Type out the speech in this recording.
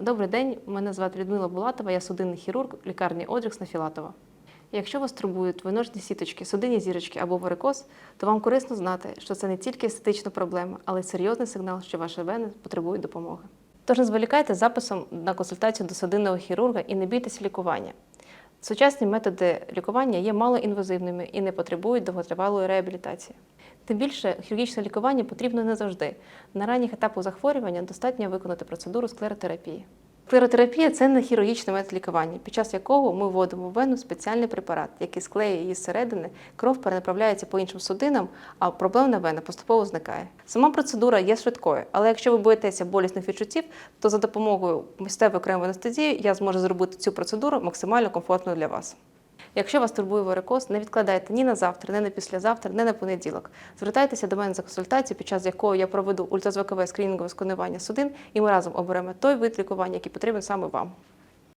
Добрий день, мене звати Людмила Булатова, я судинний хірург лікарні Одрікс на Філатова. Якщо вас турбують виножні сіточки, судинні зірочки або варикоз, то вам корисно знати, що це не тільки естетична проблема, але й серйозний сигнал, що ваші вени потребують допомоги. Тож не зволікайте записом на консультацію до судинного хірурга і не бійтесь лікування. Сучасні методи лікування є малоінвазивними і не потребують довготривалої реабілітації. Тим більше хірургічне лікування потрібно не завжди. На ранніх етапах захворювання достатньо виконати процедуру склеротерапії. Склеротерапія це не хірургічний метод лікування, під час якого ми вводимо в вену спеціальний препарат, який склеює її зсередини, кров перенаправляється по іншим судинам, а проблемна вена поступово зникає. Сама процедура є швидкою, але якщо ви боїтеся болісних відчуттів, то за допомогою місцевої окремої анестезії я зможу зробити цю процедуру максимально комфортною для вас. Якщо вас турбує варикоз, не відкладайте ні на завтра, ні на післязавтра, ні на понеділок. Звертайтеся до мене за консультацією, під час якої я проведу ультразвукове скринінгове сканування судин, і ми разом оберемо той вид лікування, який потрібен саме вам.